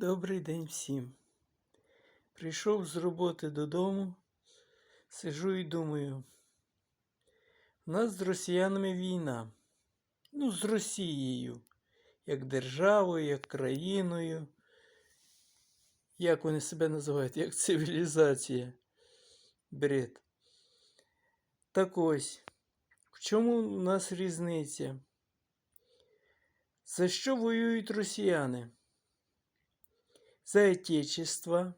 Добрий день всім. Прийшов з роботи додому, сижу і думаю. У нас з росіянами війна. Ну, з Росією, як державою, як країною. Як вони себе називають, як цивілізація. Бред. Так ось, в чому у нас різниця? За що воюють росіяни? За Отечество,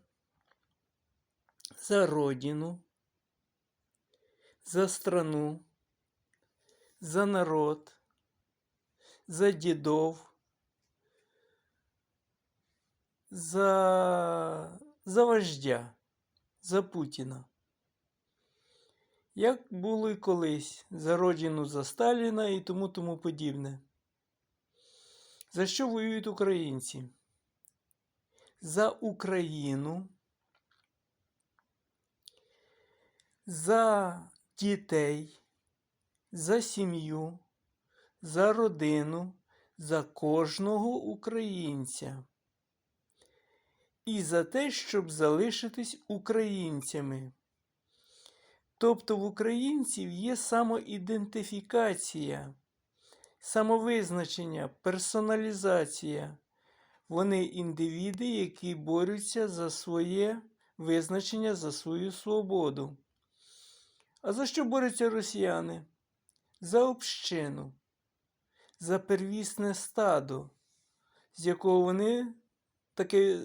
за Родину, за страну, за народ, за дедов, за, за вождя, за Путіна. Як було і колись за родину за Сталіна і тому тому подібне. За що воюють українці? За Україну, за дітей, за сім'ю, за родину, за кожного українця. І за те, щоб залишитись українцями. Тобто в українців є самоідентифікація, самовизначення, персоналізація. Вони індивіди, які борються за своє визначення, за свою свободу. А за що борються росіяни? За общину, за первісне стадо, з якого вони таке,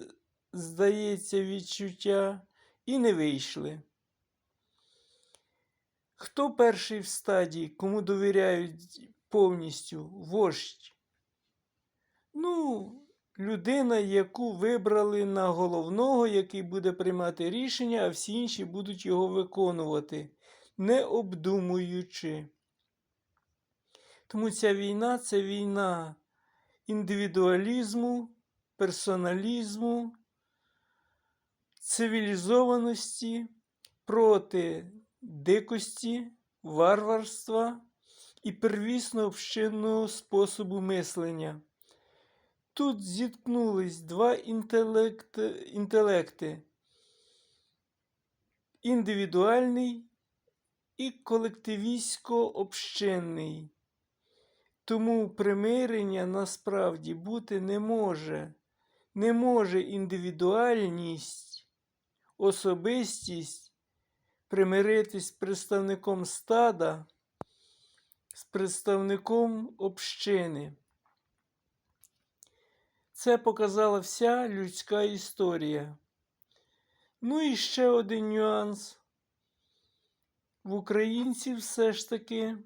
здається, відчуття і не вийшли. Хто перший в стадії, кому довіряють повністю вождь? Ну, людина, яку вибрали на головного, який буде приймати рішення, а всі інші будуть його виконувати, не обдумуючи. Тому ця війна це війна індивідуалізму, персоналізму, цивілізованості проти дикості, варварства і первісно общинного способу мислення. Тут зіткнулись два інтелекти, інтелекти індивідуальний і колективістсько-общинний. Тому примирення насправді бути не може. Не може індивідуальність, особистість примиритись з представником стада, з представником общини. Це показала вся людська історія. Ну і ще один нюанс. В українців все ж таки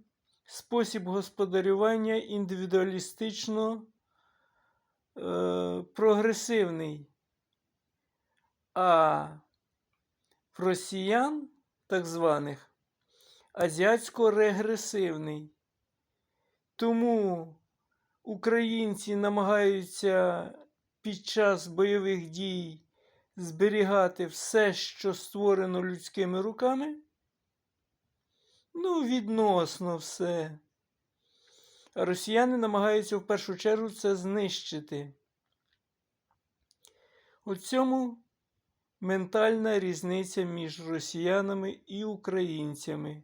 спосіб господарювання індивідуалістично е, прогресивний. А в росіян, так званих, азіатсько-регресивний. Тому українці намагаються під час бойових дій зберігати все, що створено людськими руками. Ну, відносно все. А росіяни намагаються в першу чергу це знищити. У цьому ментальна різниця між росіянами і українцями.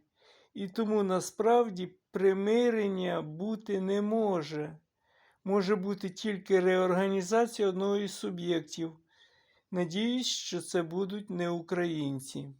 І тому насправді примирення бути не може може бути тільки реорганізація одного із суб'єктів. Надіюсь, що це будуть не українці.